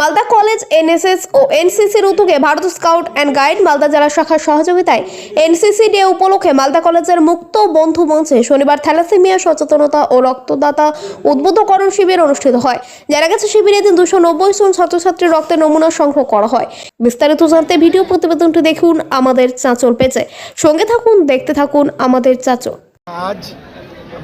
Malda college, NSS ও এনসিসির উদ্যোগে Bharat scout and guide Malda জেলা শাখার সহযোগিতায় এনসিসি ডে উপলক্ষে মালদা কলেজের মুক্ত বন্ধু মঞ্চে শনিবার থ্যালাসেমিয়া, সচেতনতা ও রক্তদাতা উদ্বুদ্ধকরণ শিবির অনুষ্ঠিত হয়। জানা গেছে, শিবিরে দিন দুশো নব্বই জন ছাত্রছাত্রীর রক্তের নমুনা সংগ্রহ করা হয়। বিস্তারিত জানতে ভিডিও প্রতিবেদনটি দেখুন আমাদের চাঁচল পেজে। সঙ্গে থাকুন, দেখতে থাকুন আমাদের চাঁচল। আজ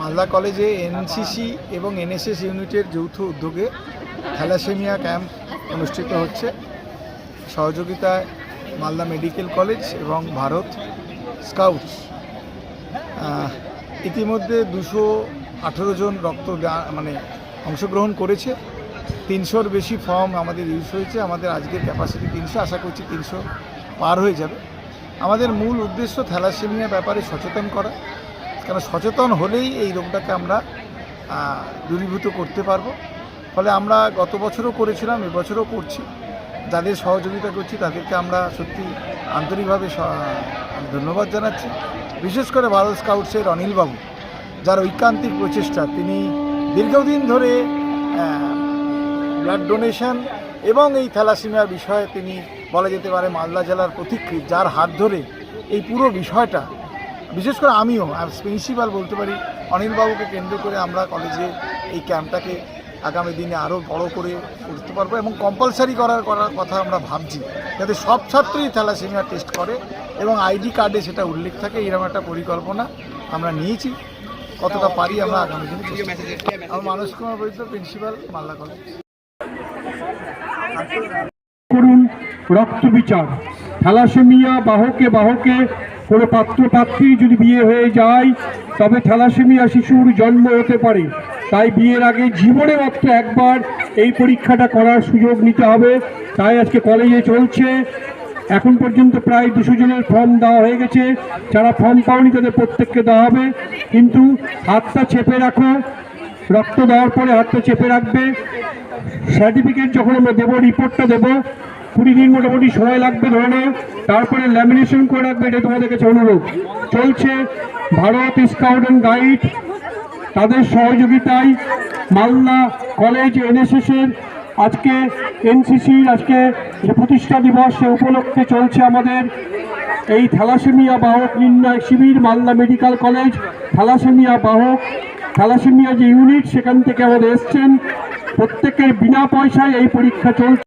মালদা কলেজে এনসিসি এবং এনএসএস ইউনিটের যৌথ উদ্যোগে থ্যালাসেমিয়া ক্যাম্প অনুষ্ঠিত হচ্ছে। সহযোগিতায় মালদা মেডিকেল কলেজ এবং ভারত স্কাউটস। ইতিমধ্যে দুশো আঠেরো জন রক্ত মানে অংশগ্রহণ করেছে। তিনশোর বেশি ফর্ম আমাদের ইউজ হয়েছে। আমাদের আজকের ক্যাপাসিটি তিনশো, আশা করছি তিনশো পার হয়ে যাবে। আমাদের মূল উদ্দেশ্য থ্যালাসেমিয়া ব্যাপারে সচেতন করা। কেন সচেতন হলেই এই রোগটাকে আমরা দূরীভূত করতে পারব। ফলে আমরা গত বছরও করেছিলাম এবছরও করছি। যাদের সহযোগিতা করছি, তাদেরকে আমরা সত্যি আন্তরিকভাবে ধন্যবাদ জানাচ্ছি। বিশেষ করে ভারত স্কাউটসের অনিলবাবু, যার ঐকান্তিক প্রচেষ্টা, তিনি দীর্ঘদিন ধরে ব্লাড ডোনেশন এবং এই থ্যালাসিমিয়ার বিষয়ে তিনি বলা যেতে পারে মালদা জেলার পথিকৃৎ যার হাত ধরে এই পুরো বিষয়টা, বিশেষ করে আমিও প্রিন্সিপাল বলতে পারি, অনিলবাবুকে কেন্দ্র করে আমরা কলেজে এই ক্যাম্পটাকে আগামী দিনে আরও বড় করে করতে পারব এবং কম্পালসারি করার করার কথা আমরা ভাবছি যাতে সব ছাত্রই থ্যালাসেমিয়া টেস্ট করে এবং আইডি কার্ডে সেটা উল্লেখ থাকে, এরকম একটা পরিকল্পনা আমরা নিয়েছি। কতটা পারি আমরা আগামী দিনে। আমার মানস কুমার বৈদ্য প্রিন্সিপাল মালদা কলেজ করুন রক্ত বিচার। থ্যালাসেমিয়া বাহকে বাহকে কোনো পাত্র পাত্রী যদি বিয়ে হয়ে যায়, তবে থ্যালাসেমিয়া শিশুর জন্ম হতে পারে। তাই বিয়ের আগে জীবনে মাত্র একবার এই পরীক্ষাটা করার সুযোগ নিতে হবে। তাই আজকে কলেজে চলছে। এখন পর্যন্ত প্রায় দুশো জনের ফর্ম দেওয়া হয়ে গেছে। যারা ফর্ম পাওনি তাদের প্রত্যেককে দেওয়া হবে। কিন্তু হাতটা চেপে রাখো। রক্ত দেওয়ার পরে হাতটা চেপে রাখবে। সার্টিফিকেট যখন আমরা দেবো রিপোর্টটা দেবো, কুড়ি দিন মোটামুটি সময় লাগবে ধরে নাও। তারপরে ল্যামিনেশন করে রাখবে, এটা তোমাদের কাছে অনুরোধ। চলছে ভারত স্কাউট অ্যান্ড গাইড তাদের সহযোগিতায় মালদা কলেজ এনএসএসের আজকে এনসিসির আজকে যে প্রতিষ্ঠা দিবস, সে উপলক্ষে চলছে আমাদের এই থ্যালাসেমিয়া বাহক নির্ণয় শিবির, মালদা মেডিকেল কলেজ থ্যালাসেমিয়া বাহক। থ্যালাসেমিয়া যে ইউনিট, সেখান থেকে আমাদের এসছেন। প্রত্যেকের বিনা পয়সায় এই পরীক্ষা চলছে।